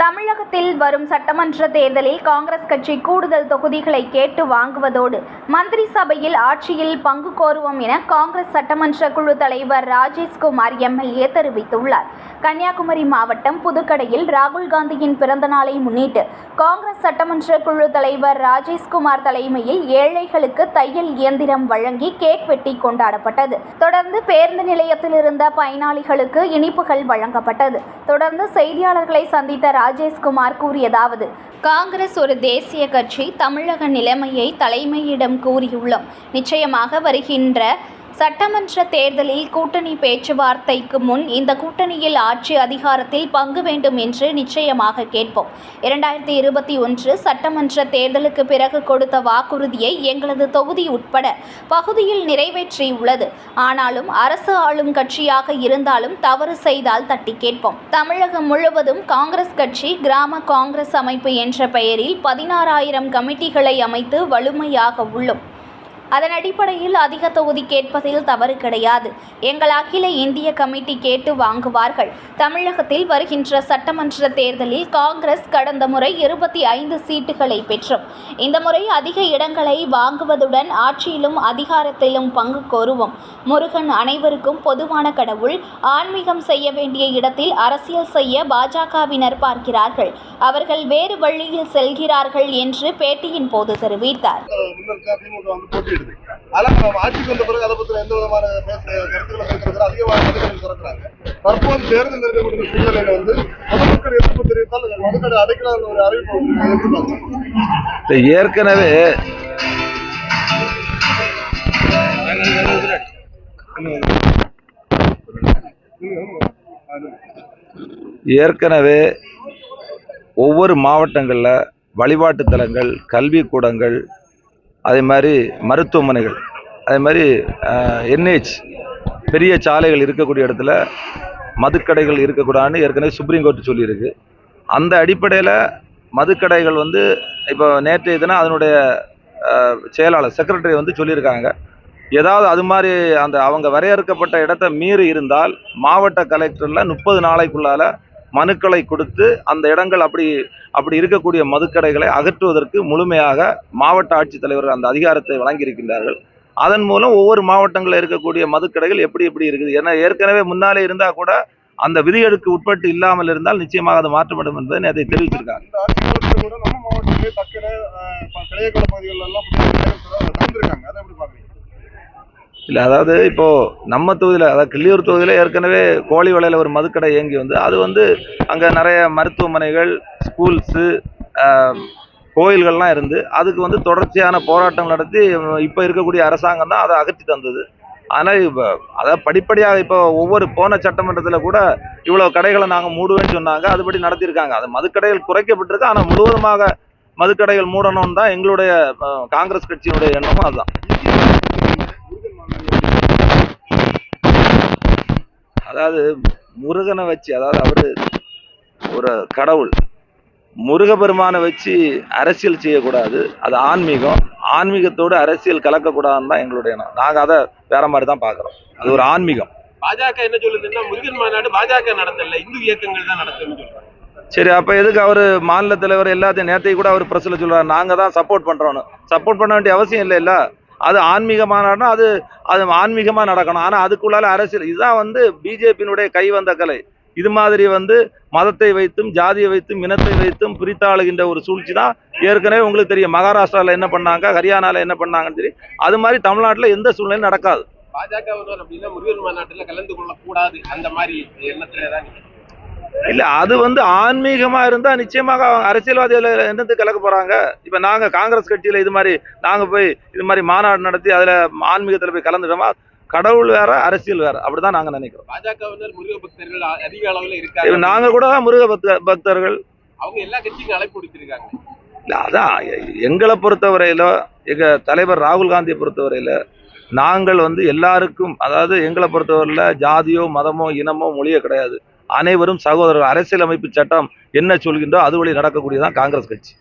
தமிழகத்தில் வரும் சட்டமன்ற தேர்தலில் காங்கிரஸ் கட்சி கூடுதல் தொகுதிகளை கேட்டு வாங்குவதோடு மந்திரி சபையில் ஆட்சியில் பங்கு கோருவோம் என காங்கிரஸ் சட்டமன்ற குழு தலைவர் ராஜேஷ்குமார் எம்எல்ஏ தெரிவித்துள்ளார். கன்னியாகுமரி மாவட்டம் புதுக்கடையில் ராகுல் காந்தியின் பிறந்த நாளை முன்னிட்டு காங்கிரஸ் சட்டமன்ற குழு தலைவர் ராஜேஷ்குமார் தலைமையில் ஏழைகளுக்கு தையல் இயந்திரம் வழங்கி கேக் வெட்டி கொண்டாடப்பட்டது. தொடர்ந்து பேருந்து நிலையத்தில் இருந்த பயனாளிகளுக்கு இனிப்புகள் வழங்கப்பட்டது. தொடர்ந்து செய்தியாளர்களை சந்தித்த ராஜேஷ்குமார் கூறியதாவது காங்கிரஸ் ஒரு தேசிய கட்சி தமிழக நிலைமையை தலைமையிடம் கூறியுள்ளோம். நிச்சயமாக வருகின்ற சட்டமன்ற தேர்தலில் கூட்டணி பேச்சுவார்த்தைக்கு முன் இந்த கூட்டணியில் ஆட்சி அதிகாரத்தில் பங்கு வேண்டும் என்று நிச்சயமாக கேட்போம். இரண்டாயிரத்தி இருபத்தி ஒன்று சட்டமன்ற தேர்தலுக்கு பிறகு கொடுத்த வாக்குறுதியை எங்களது தொகுதி உட்பட பகுதியில் நிறைவேற்றியுள்ளது. ஆனாலும் அரசு ஆளும் கட்சியாக இருந்தாலும் தவறு செய்தால் தட்டி கேட்போம். தமிழகம் முழுவதும் காங்கிரஸ் கட்சி கிராம காங்கிரஸ் அமைப்பு என்ற பெயரில் பதினாறாயிரம் கமிட்டிகளை அமைத்து வலிமையாக உள்ளோம். அதன் அடிப்படையில் அதிக தொகுதி கேட்பதில் தவறு கிடையாது. எங்கள் அகில இந்திய கமிட்டி கேட்டு வாங்குவார்கள். தமிழகத்தில் வருகின்ற சட்டமன்ற தேர்தலில் காங்கிரஸ் கடந்த முறை இருபத்தி ஐந்து சீட்டுகளை பெற்றோம் இந்த முறை அதிக இடங்களை வாங்குவதுடன் ஆட்சியிலும் அதிகாரத்திலும் பங்கு கோருவோம். முருகன் அனைவருக்கும் பொதுவான கடவுள். ஆன்மீகம் செய்ய வேண்டிய இடத்தில் அரசியல் செய்ய பாஜகவினர் பார்க்கிறார்கள். அவர்கள் வேறு வழியில் செல்கிறார்கள் என்று பேட்டியின் போது தெரிவித்தார். முன்னெடுக்க திமுக வந்து போட்டியிடுது. அதெல்லாம் நம்ம ஆட்சிக்கு வந்த பிறகு அதை பத்தி எந்த விதமான பேச கருத்துக்களை பேசுறது அதிகமான மதுக்கடை திறக்கிறாங்க. தற்போது தேர்தல் நெருங்கக்கூடிய சூழ்நிலையில வந்து பொதுமக்கள் எதிர்ப்பு தெரிவித்தால் மதுக்கடை அடைக்கலாம்னு ஒரு அறிவிப்பு வந்து ஏற்கனவே ஏற்கனவே ஒவ்வொரு மாவட்டங்களில் வழிபாட்டு தலங்கள் கல்விக்கூடங்கள் அதே மாதிரி மருத்துவமனைகள் அதே மாதிரி என்ஹெச் பெரிய சாலைகள் இருக்கக்கூடிய இடத்துல மதுக்கடைகள் இருக்கக்கூடாதுன்னு ஏற்கனவே சுப்ரீம் கோர்ட் சொல்லியிருக்கு. அந்த அடிப்படையில் மதுக்கடைகள் வந்து இப்போ நேற்றைய தினம் அதனுடைய செயலாளர் செக்ரட்டரி வந்து சொல்லியிருக்காங்க. ஏதாவது அது மாதிரி அந்த அவங்க வரையறுக்கப்பட்ட இடத்த மீறி இருந்தால் மாவட்ட கலெக்டரில் முப்பது நாளைக்குள்ளால மனுக்களை கொடுத்து அந்த இடங்கள் அப்படி அப்படி இருக்கக்கூடிய மதுக்கடைகளை அகற்றுவதற்கு முழுமையாக மாவட்ட ஆட்சித்தலைவர்கள் அந்த அதிகாரத்தை வழங்கியிருக்கின்றார்கள். அதன் மூலம் ஒவ்வொரு மாவட்டங்களில் இருக்கக்கூடிய மதுக்கடைகள் எப்படி எப்படி இருக்குது? ஏன்னா ஏற்கனவே முன்னாலே இருந்தால் கூட அந்த விதிகளுக்கு உட்பட்டு இல்லாமல் இருந்தால் நிச்சயமாக அது மாற்றப்படும் என்பதை அதை தெரிவிச்சிருக்காங்க இந்த ஆட்சி நம்ம மாவட்டத்திலே எல்லாம் அதை எப்படி பார்க்குறீங்க? இல்லை அதாவது இப்போது நம்ம தொகுதியில் அதாவது கிள்ளியூர் தொகுதியில் ஏற்கனவே கோழி வலையில் ஒரு மதுக்கடை இயங்கி வந்து அது வந்து அங்கே நிறைய மருத்துவமனைகள் ஸ்கூல்ஸு கோயில்கள்லாம் இருந்து அதுக்கு வந்து தொடர்ச்சியான போராட்டம் நடத்தி இப்போ இருக்கக்கூடிய அரசாங்கம் தான் அதை அகற்றி தந்தது. ஆனால் இப்போ அதாவது படிப்படியாக இப்போ ஒவ்வொரு போன சட்டமன்றத்தில் கூட இவ்வளோ கடைகளை நாங்கள் மூடுவேன்னு சொன்னாங்க அதுபடி நடத்தியிருக்காங்க. அது மதுக்கடைகள் குறைக்கப்பட்டிருக்கு ஆனால் முழுவதுமாக மதுக்கடைகள் மூடணும்னு தான் எங்களுடைய காங்கிரஸ் கட்சியினுடைய எண்ணமும் அதுதான் முருகன் மாநாடு அதாவது முருகனை வச்சு அதாவது அவரு ஒரு கடவுள். முருகபெருமானை வச்சு அரசியல் செய்யக்கூடாது. அது ஆன்மீகம். ஆன்மீகத்தோடு அரசியல் கலக்கக்கூடாதுன்னு தான் எங்களுடைய நாங்கள் அதை வேற மாதிரி தான் பார்க்குறோம். அது ஒரு ஆன்மீகம். பாஜக என்ன சொல்லுதுன்னா முருகன் மாநாடு பாஜக நடத்தல. இந்து இயக்கங்கள் தான் சொல்றாங்க. சரி அப்போ எதுக்கு அவர் மாநில தலைவர் எல்லாத்தையும் நேற்றைக்கு கூட அவர் பிரஸில் சொல்றாரு. நாங்கள் தான் சப்போர்ட் பண்ணுறோன்னு சப்போர்ட் பண்ண வேண்டிய அவசியம் இல்லைல்ல? அது ஆன்மீகமானா அது அது ஆன்மீகமாக நடக்கணும். ஆனால் அதுக்குள்ளால அரசியல். இதுதான் வந்து பிஜேபியினுடைய கை வந்த கலை. இது மாதிரி வந்து மதத்தை வைத்தும் ஜாதியை வைத்தும் இனத்தை வைத்தும் பிரித்தாளுகின்ற ஒரு சூழ்ச்சி தான் ஏற்கனவே உங்களுக்கு தெரியும். மகாராஷ்டிராவில் என்ன பண்ணாங்க ஹரியானாவில் என்ன பண்ணாங்கன்னு தெரியும். அது மாதிரி தமிழ்நாட்டில் எந்த சூழ்நிலையும் நடக்காது. பாஜகவினர் அப்படின்னா முருகன் மாநாட்டில் கலந்து கொள்ள கூடாது அந்த மாதிரி எண்ணத்துல தான் இல்ல அது வந்து ஆன்மீகமா இருந்தா நிச்சயமாக அரசியல்வாதிகள் என்னது கலக்க போறாங்க? இப்ப நாங்க காங்கிரஸ் கட்சியில இது மாதிரி நாங்க போய் இது மாதிரி மாநாடு நடத்தி அதுல ஆன்மீகத்துல போய் கலந்துட்டோமா? கடவுள் வேற அரசியல் வேற. அப்படிதான் நாங்க நினைக்கிறோம். பாஜகவினர் முருக பக்தர்கள் அதிக அளவுல இருக்காங்க. நாங்க கூட தான் முருக பக்த பக்தர்கள். அவங்க எல்லா கட்சிக்கும் அழைப்பு கொடுத்திருக்காங்க இல்ல அதான் எங்களை பொறுத்தவரையில எங்க தலைவர் ராகுல் காந்தியை பொறுத்தவரையில நாங்கள் வந்து எல்லாருக்கும் அதாவது எங்களை பொறுத்தவரையில ஜாதியோ மதமோ இனமோ மொழியோ கிடையாது. அனைவரும் சகோதரர் அரசியலமைப்பு சட்டம் என்ன சொல்கின்றோ அது வழி நடக்கக்கூடியதான் காங்கிரஸ் கட்சி.